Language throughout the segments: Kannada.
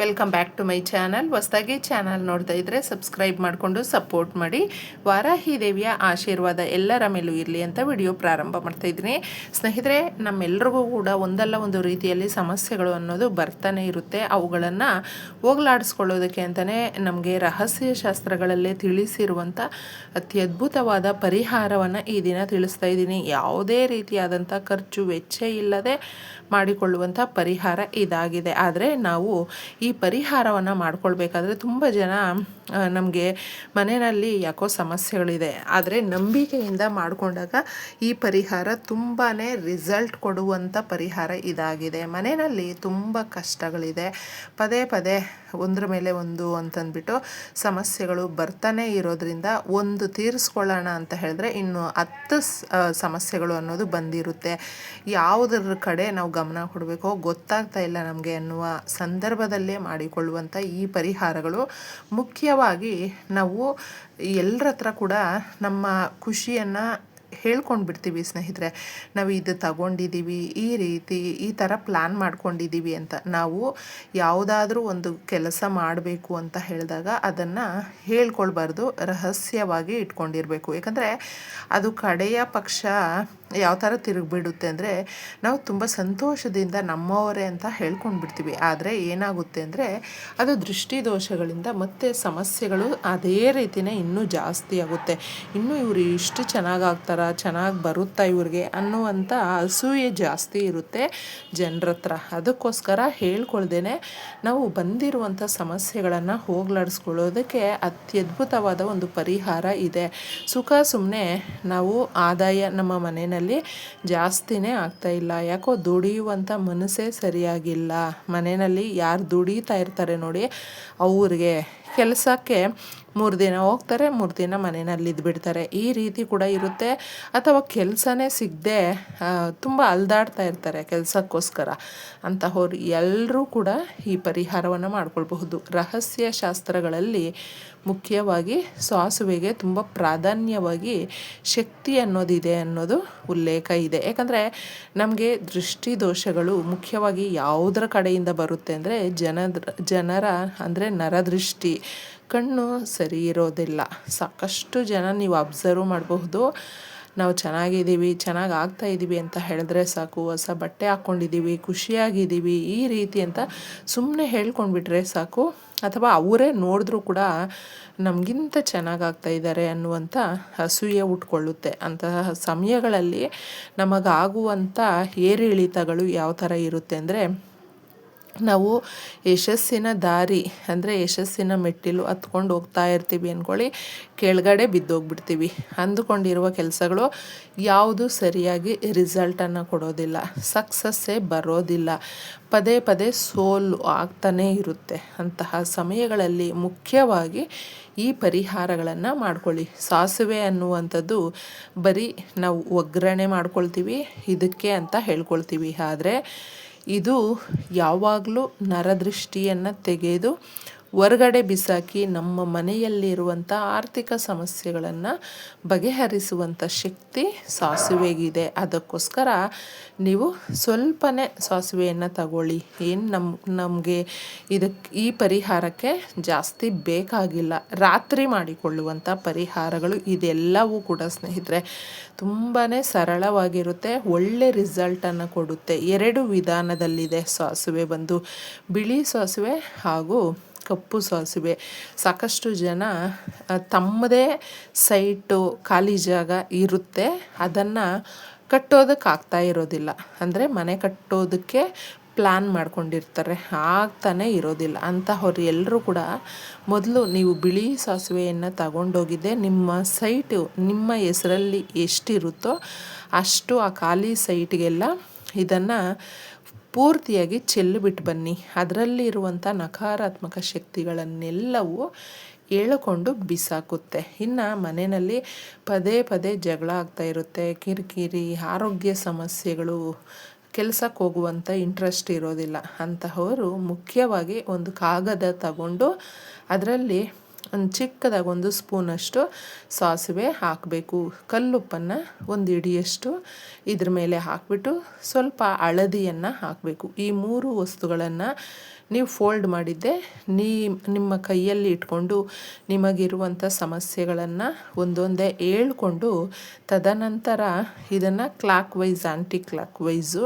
Welcome back to my channel ಹೊಸದಾಗಿ ಚಾನಲ್ ನೋಡ್ತಾ ಇದ್ದರೆ ಸಬ್ಸ್ಕ್ರೈಬ್ ಮಾಡಿಕೊಂಡು ಸಪೋರ್ಟ್ ಮಾಡಿ. ವಾರಾಹಿ ದೇವಿಯ ಆಶೀರ್ವಾದ ಎಲ್ಲರ ಮೇಲೂ ಇರಲಿ ಅಂತ ವಿಡಿಯೋ ಪ್ರಾರಂಭ ಮಾಡ್ತಾ ಇದ್ದೀನಿ. ಸ್ನೇಹಿತರೆ ನಮ್ಮೆಲ್ಲರಿಗೂ ಕೂಡ ಒಂದಲ್ಲ ಒಂದು ರೀತಿಯಲ್ಲಿ ಸಮಸ್ಯೆಗಳು ಅನ್ನೋದು ಬರ್ತಾನೆ ಇರುತ್ತೆ. ಅವುಗಳನ್ನು ಹೋಗಲಾಡಿಸ್ಕೊಳ್ಳೋದಕ್ಕೆ ಅಂತಲೇ ನಮಗೆ ರಹಸ್ಯ ಶಾಸ್ತ್ರಗಳಲ್ಲೇ ತಿಳಿಸಿರುವಂಥ ಅತ್ಯದ್ಭುತವಾದ ಪರಿಹಾರವನ್ನು ಈ ದಿನ ತಿಳಿಸ್ತಾ ಇದ್ದೀನಿ. ಯಾವುದೇ ರೀತಿಯಾದಂಥ ಖರ್ಚು ವೆಚ್ಚ ಇಲ್ಲದೆ ಮಾಡಿಕೊಳ್ಳುವಂಥ ಪರಿಹಾರ ಇದಾಗಿದೆ. ಆದರೆ ನಾವು ಈ ಪರಿಹಾರವನ್ನು ಮಾಡ್ಕೊಳ್ಬೇಕಾದ್ರೆ ತುಂಬ ಜನ ನಮಗೆ ಮನೆಯಲ್ಲಿ ಯಾಕೋ ಸಮಸ್ಯೆಗಳಿದೆ. ಆದರೆ ನಂಬಿಕೆಯಿಂದ ಮಾಡಿಕೊಂಡಾಗ ಈ ಪರಿಹಾರ ತುಂಬಾ ರಿಸಲ್ಟ್ ಕೊಡುವಂಥ ಪರಿಹಾರ ಇದಾಗಿದೆ. ಮನೆಯಲ್ಲಿ ತುಂಬ ಕಷ್ಟಗಳಿದೆ. ಪದೇ ಪದೇ ಒಂದ್ರ ಮೇಲೆ ಒಂದು ಅಂತಂದ್ಬಿಟ್ಟು ಸಮಸ್ಯೆಗಳು ಬರ್ತಾನೆ ಇರೋದ್ರಿಂದ ಒಂದು ತೀರಿಸ್ಕೊಳ್ಳೋಣ ಅಂತ ಹೇಳಿದ್ರೆ ಇನ್ನು ಹತ್ತು ಸಮಸ್ಯೆಗಳು ಅನ್ನೋದು ಬಂದಿರುತ್ತೆ. ಯಾವುದರ ಕಡೆ ನಾವು ಗಮನ ಕೊಡಬೇಕೋ ಗೊತ್ತಾಗ್ತಾ ಇಲ್ಲ ನಮಗೆ ಅನ್ನುವ ಸಂದರ್ಭದಲ್ಲೇ ಮಾಡಿಕೊಳ್ಳುವಂಥ ಈ ಪರಿಹಾರಗಳು. ಮುಖ್ಯವಾಗಿ ನಾವು ಎಲ್ಲರ ಹತ್ರ ಕೂಡ ನಮ್ಮ ಖುಷಿಯನ್ನು ಹೇಳ್ಕೊಂಡು ಬಿಡ್ತೀವಿ ಸ್ನೇಹಿತರೆ. ನಾವು ಇದು ತಗೊಂಡಿದ್ದೀವಿ ಈ ರೀತಿ ಈ ಥರ ಪ್ಲ್ಯಾನ್ ಮಾಡ್ಕೊಂಡಿದ್ದೀವಿ ಅಂತ. ನಾವು ಯಾವುದಾದ್ರೂ ಒಂದು ಕೆಲಸ ಮಾಡಬೇಕು ಅಂತ ಹೇಳಿದಾಗ ಅದನ್ನು ಹೇಳ್ಕೊಳ್ಬಾರ್ದು, ರಹಸ್ಯವಾಗಿ ಇಟ್ಕೊಂಡಿರಬೇಕು. ಯಾಕಂದರೆ ಅದು ಕಡೆಯ ಪಕ್ಷ ಯಾವ ಥರ ತಿರುಗಿಬಿಡುತ್ತೆ ಅಂದರೆ ನಾವು ತುಂಬ ಸಂತೋಷದಿಂದ ನಮ್ಮವರೇ ಅಂತ ಹೇಳ್ಕೊಂಡು ಬಿಡ್ತೀವಿ ಆದರೆ ಏನಾಗುತ್ತೆ ಅಂದರೆ ಅದು ದೃಷ್ಟಿದೋಷಗಳಿಂದ ಮತ್ತು ಸಮಸ್ಯೆಗಳು ಅದೇ ರೀತಿಯೇ ಇನ್ನೂ ಜಾಸ್ತಿ ಆಗುತ್ತೆ. ಇನ್ನೂ ಇವರು ಇಷ್ಟು ಚೆನ್ನಾಗಿ ಆಗ್ತಾರ, ಚೆನ್ನಾಗಿ ಬರುತ್ತಾ ಇವ್ರಿಗೆ ಅನ್ನುವಂಥ ಅಸೂಯೆ ಜಾಸ್ತಿ ಇರುತ್ತೆ ಜನರ ಹತ್ರ. ಅದಕ್ಕೋಸ್ಕರ ಹೇಳ್ಕೊಳ್ದೇನೆ ನಾವು ಬಂದಿರುವಂಥ ಸಮಸ್ಯೆಗಳನ್ನು ಹೋಗ್ಲಾಡಿಸ್ಕೊಳ್ಳೋದಕ್ಕೆ ಅತ್ಯದ್ಭುತವಾದ ಒಂದು ಪರಿಹಾರ ಇದೆ. ಸುಖ ಸುಮ್ಮನೆ ನಾವು ಆದಾಯ ನಮ್ಮ ಮನೆಯಲ್ಲಿ ಜಾಸ್ತಿನೇ ಆಗ್ತಾ ಇಲ್ಲ. ಯಾಕೋ ದುಡಿಯುವಂಥ ಮನಸ್ಸೇ ಸರಿಯಾಗಿಲ್ಲ. ಮನೆಯಲ್ಲಿ ಯಾರು ದುಡಿತಾ ಇರ್ತಾರೆ ನೋಡಿ ಅವ್ರಿಗೆ. ಕೆಲಸಕ್ಕೆ ಮೂರು ದಿನ ಹೋಗ್ತಾರೆ, ಮೂರು ದಿನ ಮನೆಯಲ್ಲಿ ಇದ್ಬಿಡ್ತಾರೆ. ಈ ರೀತಿ ಕೂಡ ಇರುತ್ತೆ. ಅಥವಾ ಕೆಲಸನೇ ಸಿಗದೆ ತುಂಬ ಅಲ್ದಾಡ್ತಾ ಇರ್ತಾರೆ ಕೆಲಸಕ್ಕೋಸ್ಕರ ಅಂತಹವ್ರು ಎಲ್ಲರೂ ಕೂಡ ಈ ಪರಿಹಾರವನ್ನು ಮಾಡ್ಕೊಳ್ಬಹುದು. ರಹಸ್ಯ ಶಾಸ್ತ್ರಗಳಲ್ಲಿ ಮುಖ್ಯವಾಗಿ ಸಾಸುವೆಗೆ ತುಂಬ ಪ್ರಾಧಾನ್ಯವಾಗಿ ಶಕ್ತಿ ಅನ್ನೋದಿದೆ ಅನ್ನೋದು ಉಲ್ಲೇಖ ಇದೆ. ಯಾಕಂದರೆ ನಮಗೆ ದೃಷ್ಟಿ ದೋಷಗಳು ಮುಖ್ಯವಾಗಿ ಯಾವುದರ ಕಡೆಯಿಂದ ಬರುತ್ತೆ ಅಂದರೆ ಜನದ್ರ, ಜನರ ಅಂದರೆ ನರದೃಷ್ಟಿ ಕಣ್ಣು ಸರಿ ಇರೋದಿಲ್ಲ. ಸಾಕಷ್ಟು ಜನ ನೀವು ಅಬ್ಸರ್ವ್ ಮಾಡಬಹುದು. ನಾವು ಚೆನ್ನಾಗಿದ್ದೀವಿ, ಚೆನ್ನಾಗಿ ಆಗ್ತಾ ಇದ್ದೀವಿ ಅಂತ ಹೇಳಿದ್ರೆ ಸಾಕು. ಹೊಸ ಬಟ್ಟೆ ಹಾಕ್ಕೊಂಡಿದ್ದೀವಿ, ಖುಷಿಯಾಗಿದ್ದೀವಿ, ಈ ರೀತಿ ಅಂತ ಸುಮ್ಮನೆ ಹೇಳ್ಕೊಂಡ್ಬಿಟ್ರೆ ಸಾಕು. ಅಥವಾ ಅವರೇ ನೋಡಿದ್ರೂ ಕೂಡ ನಮಗಿಂತ ಚೆನ್ನಾಗಾಗ್ತಾ ಇದ್ದಾರೆ ಅನ್ನುವಂಥ ಅಸೂಯೆ ಉಟ್ಕೊಳ್ಳುತ್ತೆ. ಅಂತಹ ಸಮಯಗಳಲ್ಲಿ ನಮಗಾಗುವಂಥ ಏರಿಳಿತಗಳು ಯಾವ ಥರ ಇರುತ್ತೆ ಅಂದರೆ ನಾವು ಯಶಸ್ಸಿನ ದಾರಿ ಅಂದರೆ ಯಶಸ್ಸಿನ ಮೆಟ್ಟಿಲು ಹತ್ಕೊಂಡು ಹೋಗ್ತಾ ಇರ್ತೀವಿ ಅಂದ್ಕೊಳ್ಳಿ ಕೆಳಗಡೆ ಬಿದ್ದೋಗ್ಬಿಡ್ತೀವಿ. ಅಂದುಕೊಂಡಿರುವ ಕೆಲಸಗಳು ಯಾವುದು ಸರಿಯಾಗಿ ರಿಸಲ್ಟನ್ನು ಕೊಡೋದಿಲ್ಲ. ಸಕ್ಸಸ್ಸೇ ಬರೋದಿಲ್ಲ. ಪದೇ ಪದೇ ಸೋಲು ಆಗ್ತಾನೇ ಇರುತ್ತೆ. ಅಂತಹ ಸಮಯಗಳಲ್ಲಿ ಮುಖ್ಯವಾಗಿ ಈ ಪರಿಹಾರಗಳನ್ನು ಮಾಡ್ಕೊಳ್ಳಿ. ಸಾಸಿವೆ ಅನ್ನುವಂಥದ್ದು ಬರೀ ನಾವು ಒಗ್ಗರಣೆ ಮಾಡ್ಕೊಳ್ತೀವಿ. ಇದಕ್ಕೆ ಅಂತ ಹೇಳ್ಕೊಳ್ತೀವಿ. ಆದರೆ ಇದು ಯಾವಾಗಲೂ ನರದೃಷ್ಟಿಯನ್ನು ತೆಗೆದು ಹೊರಗಡೆ ಬಿಸಾಕಿ ನಮ್ಮ ಮನೆಯಲ್ಲಿರುವಂಥ ಆರ್ಥಿಕ ಸಮಸ್ಯೆಗಳನ್ನು ಬಗೆಹರಿಸುವಂಥ ಶಕ್ತಿ ಸಾಸಿವೆಗಿದೆ. ಅದಕ್ಕೋಸ್ಕರ ನೀವು ಸ್ವಲ್ಪನೇ ಸಾಸಿವೆಯನ್ನು ತಗೊಳ್ಳಿ. ಏನು ನಮ್ಮ ನಮಗೆ ಇದಕ್ಕೆ ಈ ಪರಿಹಾರಕ್ಕೆ ಜಾಸ್ತಿ ಬೇಕಾಗಿಲ್ಲ. ರಾತ್ರಿ ಮಾಡಿಕೊಳ್ಳುವಂಥ ಪರಿಹಾರಗಳು ಇದೆಲ್ಲವೂ ಕೂಡ ಸ್ನೇಹಿತರೆ ತುಂಬಾ ಸರಳವಾಗಿರುತ್ತೆ, ಒಳ್ಳೆ ರಿಸಲ್ಟನ್ನು ಕೊಡುತ್ತೆ. ಎರಡು ವಿಧಾನದಲ್ಲಿದೆ ಸಾಸಿವೆ ಬಂದು, ಬಿಳಿ ಸಾಸಿವೆ ಹಾಗೂ ಕಪ್ಪು ಸಾಸಿವೆ. ಸಾಕಷ್ಟು ಜನ ತಮ್ಮದೇ ಸೈಟು ಖಾಲಿ ಜಾಗ ಇರುತ್ತೆ. ಅದನ್ನು ಕಟ್ಟೋದಕ್ಕೆ ಆಗ್ತಾ ಇರೋದಿಲ್ಲ. ಅಂದರೆ ಮನೆ ಕಟ್ಟೋದಕ್ಕೆ ಪ್ಲ್ಯಾನ್ ಮಾಡ್ಕೊಂಡಿರ್ತಾರೆ. ಆಗ್ತಾನೆ ಇರೋದಿಲ್ಲ. ಅಂತಹವ್ರು ಎಲ್ಲರೂ ಕೂಡ ಮೊದಲು ನೀವು ಬಿಳಿ ಸಾಸಿವೆಯನ್ನು ತಗೊಂಡೋಗಿದ್ದೆ. ನಿಮ್ಮ ಸೈಟು, ನಿಮ್ಮ ಹೆಸರಲ್ಲಿ ಎಷ್ಟಿರುತ್ತೋ ಅಷ್ಟು ಆ ಖಾಲಿ ಸೈಟ್ಗೆಲ್ಲ ಇದನ್ನು ಪೂರ್ತಿಯಾಗಿ ಚೆಲ್ಲಿಬಿಟ್ಟು ಬನ್ನಿ. ಅದರಲ್ಲಿರುವಂಥ ನಕಾರಾತ್ಮಕ ಶಕ್ತಿಗಳನ್ನೆಲ್ಲವೂ ಎಳ್ಕೊಂಡು ಬಿಸಾಕುತ್ತೆ. ಇನ್ನು ಮನೆಯಲ್ಲಿ ಪದೇ ಪದೇ ಜಗಳ ಆಗ್ತಾ ಇರುತ್ತೆ. ಕಿರಿಕಿರಿ, ಆರೋಗ್ಯ ಸಮಸ್ಯೆಗಳು, ಕೆಲಸಕ್ಕೆ ಹೋಗುವಂಥ ಇಂಟ್ರೆಸ್ಟ್ ಇರೋದಿಲ್ಲ. ಅಂತಹವರು ಮುಖ್ಯವಾಗಿ ಒಂದು ಕಾಗದ ತಗೊಂಡು ಅದರಲ್ಲಿ ಒಂದು ಚಿಕ್ಕದಾಗಿ ಒಂದು ಸ್ಪೂನಷ್ಟು ಸಾಸಿವೆ ಹಾಕಬೇಕು. ಕಲ್ಲುಪ್ಪನ್ನು ಒಂದು ಇಡಿಯಷ್ಟು ಇದ್ರ ಮೇಲೆ ಹಾಕಿಬಿಟ್ಟು ಸ್ವಲ್ಪ ಹಳದಿಯನ್ನು ಹಾಕಬೇಕು. ಈ ಮೂರು ವಸ್ತುಗಳನ್ನು ನೀವು ಫೋಲ್ಡ್ ಮಾಡಿದ್ದೆ ನೀ, ನಿಮ್ಮ ಕೈಯಲ್ಲಿ ಇಟ್ಕೊಂಡು ನಿಮಗಿರುವಂಥ ಸಮಸ್ಯೆಗಳನ್ನು ಒಂದೊಂದೇ ಹೇಳ್ಕೊಂಡು ತದನಂತರ ಇದನ್ನು clock wise anti clock wise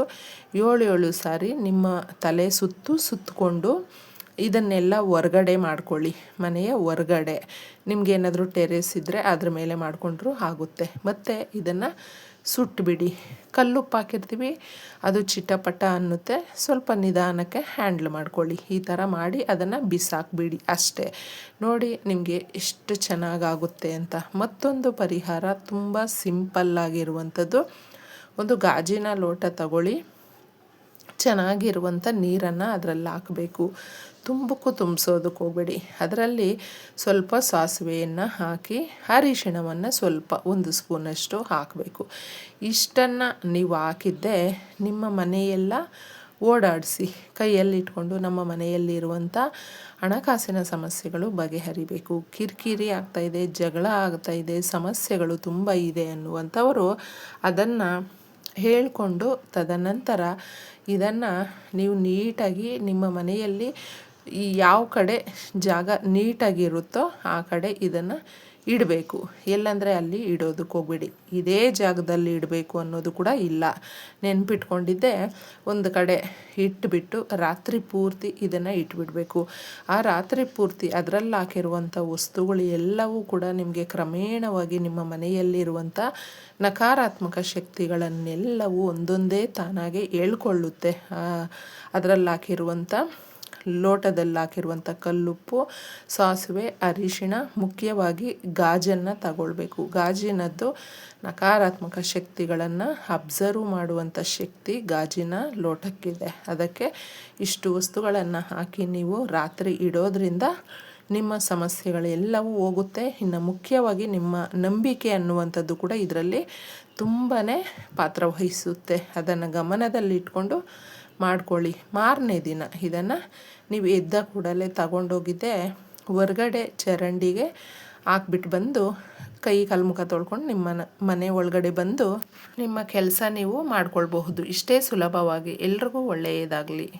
ಏಳು ಏಳು ಸಾರಿ ನಿಮ್ಮ ತಲೆ ಸುತ್ತು ಸುತ್ತಕೊಂಡು ಇದನ್ನೆಲ್ಲ ಹೊರ್ಗಡೆ ಮಾಡ್ಕೊಳ್ಳಿ, ಮನೆಯ ಹೊರ್ಗಡೆ. ನಿಮಗೇನಾದರೂ ಟೆರೇಸ್ ಇದ್ದರೆ ಅದ್ರ ಮೇಲೆ ಮಾಡಿಕೊಂಡ್ರೂ ಆಗುತ್ತೆ. ಮತ್ತು ಇದನ್ನು ಸುಟ್ಟುಬಿಡಿ ಕಲ್ಲುಪ್ಪು ಹಾಕಿರ್ತೀವಿ, ಅದು ಚಿಟಪಟ ಅನ್ನುತ್ತೆ. ಸ್ವಲ್ಪ ನಿಧಾನಕ್ಕೆ ಹ್ಯಾಂಡ್ಲ್ ಮಾಡ್ಕೊಳ್ಳಿ. ಈ ಥರ ಮಾಡಿ ಅದನ್ನು ಬಿಸಾಕ್ಬಿಡಿ ಅಷ್ಟೇ. ನೋಡಿ ನಿಮಗೆ ಎಷ್ಟು ಚೆನ್ನಾಗಾಗುತ್ತೆ ಅಂತ. ಮತ್ತೊಂದು ಪರಿಹಾರ, ತುಂಬ ಸಿಂಪಲ್ಲಾಗಿರುವಂಥದ್ದು ಒಂದು ಗಾಜಿನ ಲೋಟ ತಗೊಳ್ಳಿ. ಚೆನ್ನಾಗಿರುವಂಥ ನೀರನ್ನು ಅದರಲ್ಲಿ ಹಾಕಬೇಕು. ತುಂಬಕ್ಕೂ ತುಂಬಿಸೋದಕ್ಕೆ ಹೋಗಬೇಡಿ. ಅದರಲ್ಲಿ ಸ್ವಲ್ಪ ಸಾಸಿವೆಯನ್ನು ಹಾಕಿ, ಅರಿಶಿಣವನ್ನು ಸ್ವಲ್ಪ ಒಂದು ಸ್ಪೂನಷ್ಟು ಹಾಕಬೇಕು. ಇಷ್ಟನ್ನು ನೀವು ಹಾಕಿದ್ದೆ ನಿಮ್ಮ ಮನೆಯೆಲ್ಲ ಓಡಾಡಿಸಿ ಕೈಯಲ್ಲಿಟ್ಕೊಂಡು ನಮ್ಮ ಮನೆಯಲ್ಲಿರುವಂಥ ಹಣಕಾಸಿನ ಸಮಸ್ಯೆಗಳು ಬಗೆಹರಿಬೇಕು. ಕಿರಿಕಿರಿ ಆಗ್ತಾಯಿದೆ ಜಗಳ ಆಗ್ತಾಯಿದೆ ಸಮಸ್ಯೆಗಳು ತುಂಬ ಇದೆ ಅನ್ನುವಂಥವರು ಅದನ್ನು ಹೇಳಿಕೊಂಡು ತದನಂತರ ಇದನ್ನು ನೀವು ನೀಟಾಗಿ ನಿಮ್ಮ ಮನೆಯಲ್ಲಿ ಈ ಯಾವ ಕಡೆ ಜಾಗ ನೀಟಾಗಿರುತ್ತೋ ಆ ಕಡೆ ಇದನ್ನು ಇಡಬೇಕು. ಎಲ್ಲಂದರೆ ಅಲ್ಲಿ ಇಡೋದಕ್ಕೆ ಹೋಗ್ಬೇಡಿ. ಇದೇ ಜಾಗದಲ್ಲಿ ಇಡಬೇಕು ಅನ್ನೋದು ಕೂಡ ಇಲ್ಲ. ನೆನ್ಪಿಟ್ಕೊಂಡಿದ್ದೆ ಒಂದು ಕಡೆ ಇಟ್ಟುಬಿಟ್ಟು ರಾತ್ರಿ ಪೂರ್ತಿ ಇದನ್ನು ಇಟ್ಬಿಡಬೇಕು. ಆ ರಾತ್ರಿ ಪೂರ್ತಿ ಅದರಲ್ಲಿ ಹಾಕಿರುವಂಥ ವಸ್ತುಗಳು ಎಲ್ಲವೂ ಕೂಡ ನಿಮಗೆ ಕ್ರಮೇಣವಾಗಿ ನಿಮ್ಮ ಮನೆಯಲ್ಲಿರುವಂಥ ನಕಾರಾತ್ಮಕ ಶಕ್ತಿಗಳನ್ನೆಲ್ಲವೂ ಒಂದೊಂದೇ ತಾನಾಗೆ ಹೇಳ್ಕೊಳ್ಳುತ್ತೆ. ಅದರಲ್ಲಿ ಹಾಕಿರುವಂಥ ಲೋಟದಲ್ಲಿ ಹಾಕಿರುವಂಥ ಕಲ್ಲುಪ್ಪು, ಸಾಸಿವೆ, ಅರಿಶಿಣ, ಮುಖ್ಯವಾಗಿ ಗಾಜನ್ನು ತಗೊಳ್ಬೇಕು. ಗಾಜಿನದ್ದು ನಕಾರಾತ್ಮಕ ಶಕ್ತಿಗಳನ್ನು ಅಬ್ಸರ್ವ್ ಮಾಡುವಂಥ ಶಕ್ತಿ ಗಾಜಿನ ಲೋಟಕ್ಕಿದೆ. ಅದಕ್ಕೆ ಇಷ್ಟು ವಸ್ತುಗಳನ್ನು ಹಾಕಿ ನೀವು ರಾತ್ರಿ ಇಡೋದ್ರಿಂದ ನಿಮ್ಮ ಸಮಸ್ಯೆಗಳೆಲ್ಲವೂ ಹೋಗುತ್ತೆ. ಇನ್ನು ಮುಖ್ಯವಾಗಿ ನಿಮ್ಮ ನಂಬಿಕೆ ಅನ್ನುವಂಥದ್ದು ಕೂಡ ಇದರಲ್ಲಿ ತುಂಬಾ ಪಾತ್ರ ವಹಿಸುತ್ತೆ. ಅದನ್ನು ಗಮನದಲ್ಲಿಟ್ಕೊಂಡು ಮಾಡ್ಕೊಳ್ಳಿ. ಮಾರನೇ ದಿನ ಇದನ್ನು ನೀವು ಎದ್ದ ಕೂಡಲೇ ತಗೊಂಡೋಗಿದ್ದೆ, ಹೊರಗಡೆ ಚರಂಡಿಗೆ ಹಾಕ್ಬಿಟ್ಟು ಬಂದು ಕೈ ಕಾಲು ತೊಳ್ಕೊಂಡು ನಿಮ್ಮ ಮನೆ ಒಳಗಡೆ ಬಂದು ನಿಮ್ಮ ಕೆಲಸ ನೀವು ಮಾಡ್ಕೊಳ್ಬಹುದು. ಇಷ್ಟೇ ಸುಲಭವಾಗಿ. ಎಲ್ರಿಗೂ ಒಳ್ಳೆಯದಾಗಲಿ.